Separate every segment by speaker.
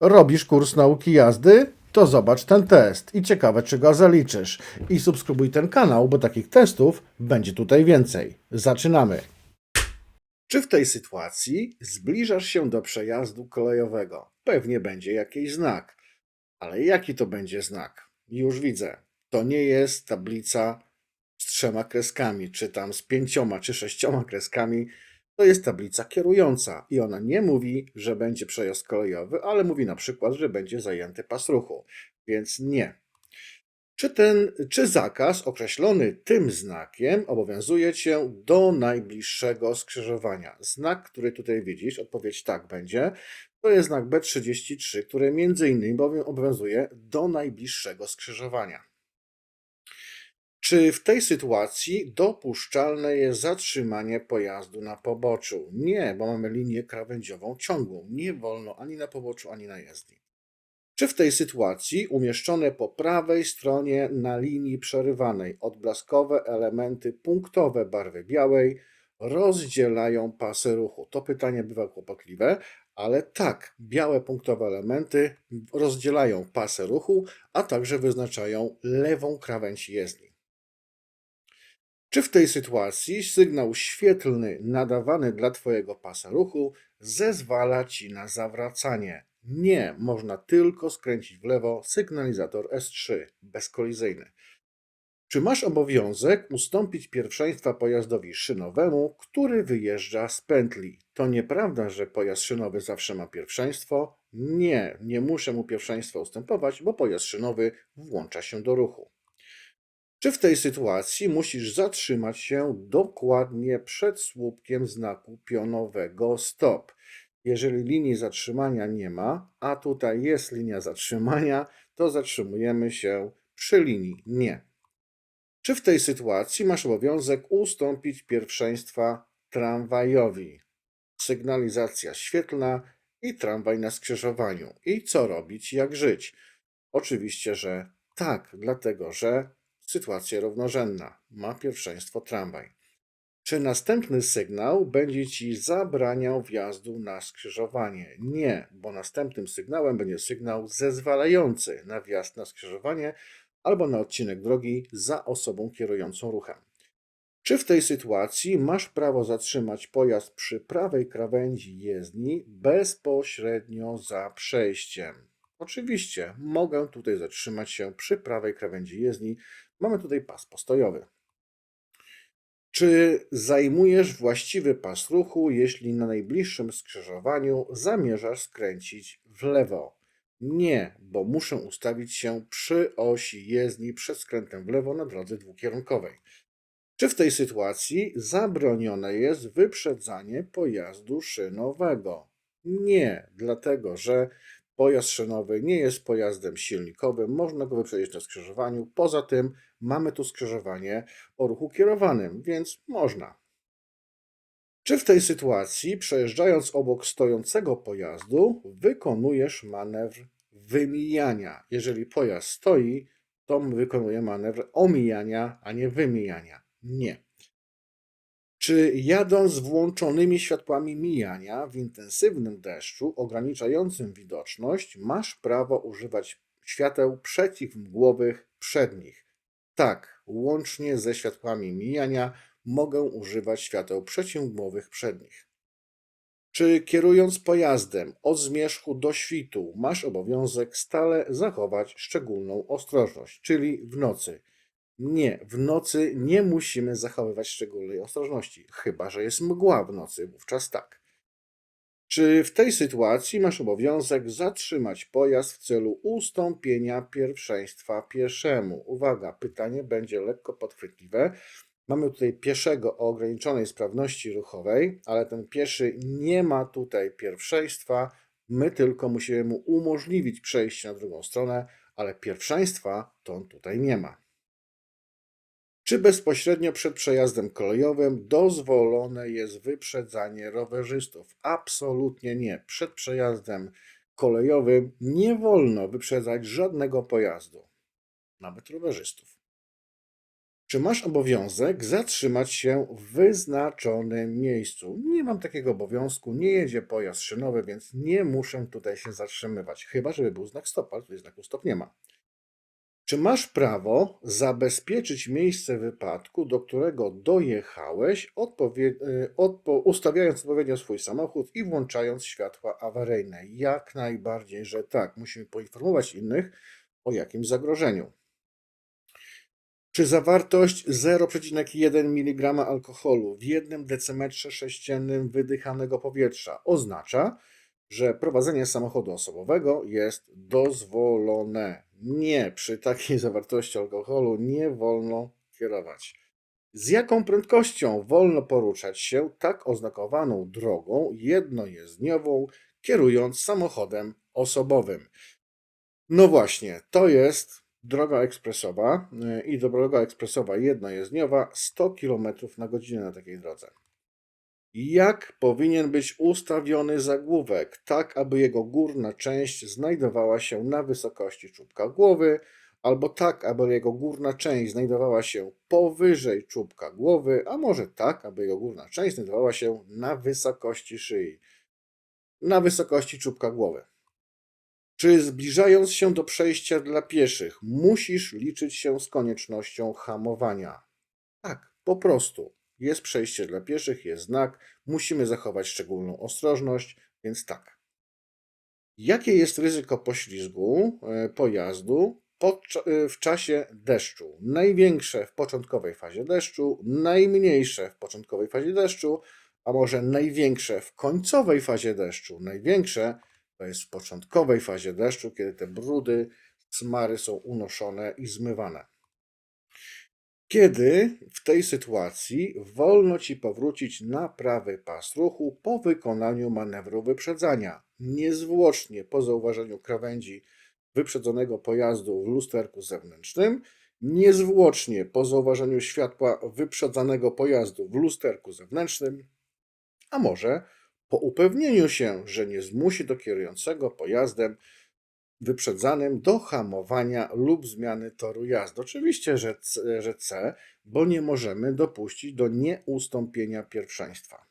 Speaker 1: Robisz kurs nauki jazdy? To zobacz ten test i ciekawe, czy go zaliczysz. I subskrybuj ten kanał, bo takich testów będzie tutaj więcej. Zaczynamy. Czy w tej sytuacji zbliżasz się do przejazdu kolejowego? Pewnie będzie jakiś znak. Ale jaki to będzie znak? Już widzę. To nie jest tablica z trzema kreskami, czy tam z pięcioma, czy sześcioma kreskami. To jest tablica kierująca i ona nie mówi, że będzie przejazd kolejowy, ale mówi na przykład, że będzie zajęty pas ruchu. Więc nie. Czy ten, czy zakaz określony tym znakiem obowiązuje cię do najbliższego skrzyżowania? Znak, który tutaj widzisz, odpowiedź tak będzie, to jest znak B33, który między innymi bowiem obowiązuje do najbliższego skrzyżowania. Czy w tej sytuacji dopuszczalne jest zatrzymanie pojazdu na poboczu? Nie, bo mamy linię krawędziową ciągłą. Nie wolno ani na poboczu, ani na jezdni. Czy w tej sytuacji umieszczone po prawej stronie na linii przerywanej odblaskowe elementy punktowe barwy białej rozdzielają pasy ruchu? To pytanie bywa kłopotliwe, ale tak, białe punktowe elementy rozdzielają pasy ruchu, a także wyznaczają lewą krawędź jezdni. Czy w tej sytuacji sygnał świetlny nadawany dla Twojego pasa ruchu zezwala Ci na zawracanie? Nie, można tylko skręcić w lewo sygnalizator S3 bezkolizyjny. Czy masz obowiązek ustąpić pierwszeństwa pojazdowi szynowemu, który wyjeżdża z pętli? To nieprawda, że pojazd szynowy zawsze ma pierwszeństwo. Nie, nie muszę mu pierwszeństwa ustępować, bo pojazd szynowy włącza się do ruchu. Czy w tej sytuacji musisz zatrzymać się dokładnie przed słupkiem znaku pionowego stop? Jeżeli linii zatrzymania nie ma, a tutaj jest linia zatrzymania, to zatrzymujemy się przy linii nie. Czy w tej sytuacji masz obowiązek ustąpić pierwszeństwa tramwajowi? Sygnalizacja świetlna i tramwaj na skrzyżowaniu. I co robić, jak żyć? Oczywiście, że tak, dlatego że sytuacja równorzędna. Ma pierwszeństwo tramwaj. Czy następny sygnał będzie ci zabraniał wjazdu na skrzyżowanie? Nie, bo następnym sygnałem będzie sygnał zezwalający na wjazd na skrzyżowanie albo na odcinek drogi za osobą kierującą ruchem. Czy w tej sytuacji masz prawo zatrzymać pojazd przy prawej krawędzi jezdni bezpośrednio za przejściem? Oczywiście, mogę tutaj zatrzymać się przy prawej krawędzi jezdni. Mamy tutaj pas postojowy. Czy zajmujesz właściwy pas ruchu, jeśli na najbliższym skrzyżowaniu zamierzasz skręcić w lewo? Nie, bo muszę ustawić się przy osi jezdni przed skrętem w lewo na drodze dwukierunkowej. Czy w tej sytuacji zabronione jest wyprzedzanie pojazdu szynowego? Nie, dlatego że pojazd szynowy nie jest pojazdem silnikowym, można go wyprzedzić na skrzyżowaniu. Poza tym mamy tu skrzyżowanie o ruchu kierowanym, więc można. Czy w tej sytuacji, przejeżdżając obok stojącego pojazdu, wykonujesz manewr wymijania? Jeżeli pojazd stoi, to wykonuje manewr omijania, a nie wymijania. Nie. Czy jadąc włączonymi światłami mijania w intensywnym deszczu ograniczającym widoczność, masz prawo używać świateł przeciwmgłowych przednich? Tak, łącznie ze światłami mijania mogę używać świateł przeciwmgłowych przednich. Czy kierując pojazdem od zmierzchu do świtu masz obowiązek stale zachować szczególną ostrożność, czyli w nocy? Nie, w nocy nie musimy zachowywać szczególnej ostrożności, chyba że jest mgła w nocy, wówczas tak. Czy w tej sytuacji masz obowiązek zatrzymać pojazd w celu ustąpienia pierwszeństwa pieszemu? Uwaga, pytanie będzie lekko podchwytliwe. Mamy tutaj pieszego o ograniczonej sprawności ruchowej, ale ten pieszy nie ma tutaj pierwszeństwa. My tylko musimy mu umożliwić przejście na drugą stronę, ale pierwszeństwa to on tutaj nie ma. Czy bezpośrednio przed przejazdem kolejowym dozwolone jest wyprzedzanie rowerzystów? Absolutnie nie. Przed przejazdem kolejowym nie wolno wyprzedzać żadnego pojazdu, nawet rowerzystów. Czy masz obowiązek zatrzymać się w wyznaczonym miejscu? Nie mam takiego obowiązku, nie jedzie pojazd szynowy, więc nie muszę tutaj się zatrzymywać. Chyba, żeby był znak stop, ale tutaj znaku stop nie ma. Czy masz prawo zabezpieczyć miejsce wypadku, do którego dojechałeś, odpowie- y, odpo- ustawiając odpowiednio swój samochód i włączając światła awaryjne? Jak najbardziej, że tak. Musimy poinformować innych o jakim zagrożeniu. Czy zawartość 0,1 mg alkoholu w jednym decymetrze sześciennym wydychanego powietrza oznacza, że prowadzenie samochodu osobowego jest dozwolone? Nie, przy takiej zawartości alkoholu nie wolno kierować. Z jaką prędkością wolno poruszać się tak oznakowaną drogą jednojezdniową, kierując samochodem osobowym? No właśnie, to jest droga ekspresowa y, i droga ekspresowa jednojezdniowa 100 km na godzinę na takiej drodze. Jak powinien być ustawiony zagłówek, tak aby jego górna część znajdowała się na wysokości czubka głowy, albo tak, aby jego górna część znajdowała się powyżej czubka głowy, a może tak, aby jego górna część znajdowała się na wysokości szyi, na wysokości czubka głowy. Czy zbliżając się do przejścia dla pieszych, musisz liczyć się z koniecznością hamowania? Tak, po prostu. Jest przejście dla pieszych, jest znak, musimy zachować szczególną ostrożność, więc tak. Jakie jest ryzyko poślizgu e, pojazdu e, w czasie deszczu? Największe w początkowej fazie deszczu, najmniejsze w początkowej fazie deszczu, a może największe w końcowej fazie deszczu. Największe to jest w początkowej fazie deszczu, kiedy te brudy, smary są unoszone i zmywane. Kiedy w tej sytuacji wolno ci powrócić na prawy pas ruchu po wykonaniu manewru wyprzedzania, niezwłocznie po zauważeniu krawędzi wyprzedzonego pojazdu w lusterku zewnętrznym, niezwłocznie po zauważeniu światła wyprzedzanego pojazdu w lusterku zewnętrznym, a może po upewnieniu się, że nie zmusi do kierującego pojazdem wyprzedzanym do hamowania lub zmiany toru jazdy. Oczywiście, że C, że C, bo nie możemy dopuścić do nieustąpienia pierwszeństwa.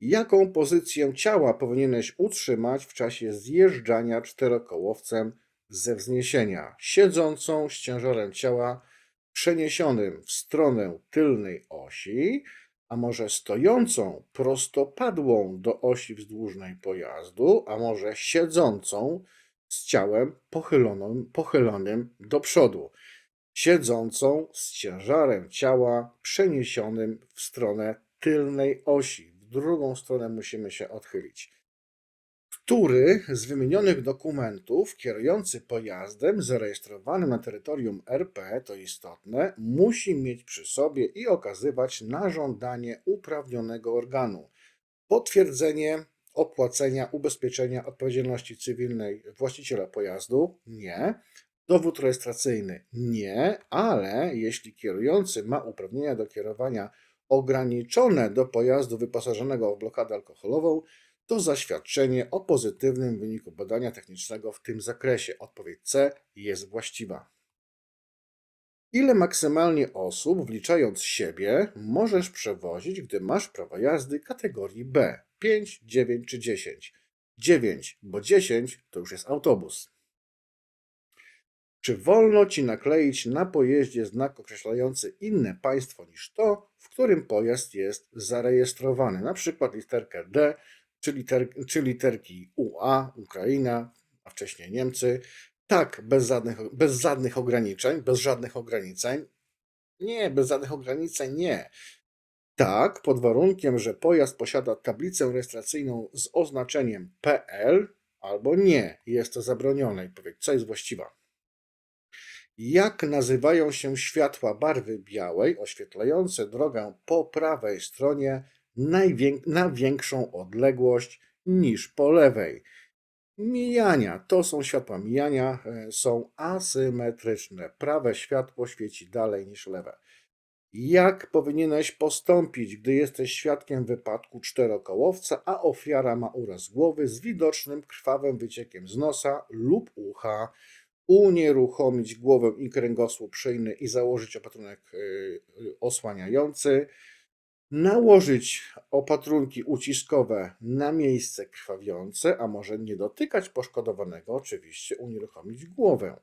Speaker 1: Jaką pozycję ciała powinieneś utrzymać w czasie zjeżdżania czterokołowcem ze wzniesienia? Siedzącą z ciężarem ciała przeniesionym w stronę tylnej osi, a może stojącą prostopadłą do osi wzdłużnej pojazdu, a może siedzącą z ciałem pochylonym, pochylonym do przodu, siedzącą z ciężarem ciała przeniesionym w stronę tylnej osi. W drugą stronę musimy się odchylić. Który z wymienionych dokumentów kierujący pojazdem zarejestrowanym na terytorium RP, to istotne, musi mieć przy sobie i okazywać na żądanie uprawnionego organu potwierdzenie opłacenia ubezpieczenia odpowiedzialności cywilnej właściciela pojazdu? Nie. Dowód rejestracyjny? Nie, ale jeśli kierujący ma uprawnienia do kierowania ograniczone do pojazdu wyposażonego w blokadę alkoholową, to zaświadczenie o pozytywnym wyniku badania technicznego w tym zakresie. Odpowiedź C jest właściwa. Ile maksymalnie osób, wliczając siebie, możesz przewozić, gdy masz prawo jazdy kategorii B? 5, 9 czy 10? 9, bo 10 to już jest autobus. Czy wolno ci nakleić na pojeździe znak określający inne państwo niż to, w którym pojazd jest zarejestrowany? Na przykład literkę D czy, liter, czy literki UA, Ukraina, a wcześniej Niemcy. Tak, bez żadnych, bez żadnych ograniczeń, bez żadnych ograniczeń. Nie, bez żadnych ograniczeń nie. Tak, pod warunkiem, że pojazd posiada tablicę rejestracyjną z oznaczeniem PL albo nie. Jest to zabronione i powiedz, co jest właściwa. Jak nazywają się światła barwy białej oświetlające drogę po prawej stronie na większą odległość niż po lewej? Mijania to są światła mijania, e, są asymetryczne. Prawe światło świeci dalej niż lewe. Jak powinieneś postąpić, gdy jesteś świadkiem wypadku czterokołowca, a ofiara ma uraz głowy z widocznym krwawym wyciekiem z nosa lub ucha? unieruchomić głowę i kręgosłup szyjny i założyć opatrunek y, osłaniający, nałożyć opatrunki uciskowe na miejsce krwawiące, a może nie dotykać poszkodowanego, oczywiście unieruchomić głowę.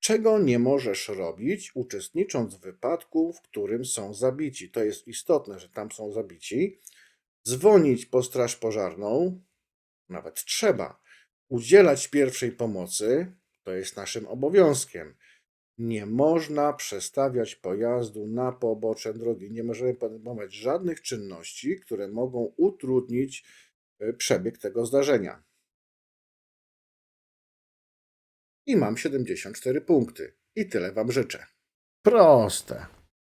Speaker 1: Czego nie możesz robić, uczestnicząc w wypadku, w którym są zabici? To jest istotne, że tam są zabici. Dzwonić po straż pożarną, nawet trzeba. Udzielać pierwszej pomocy, to jest naszym obowiązkiem. Nie można przestawiać pojazdu na pobocze drogi. Nie możemy podejmować żadnych czynności, które mogą utrudnić y, przebieg tego zdarzenia. I mam 74 punkty. I tyle Wam życzę. Proste.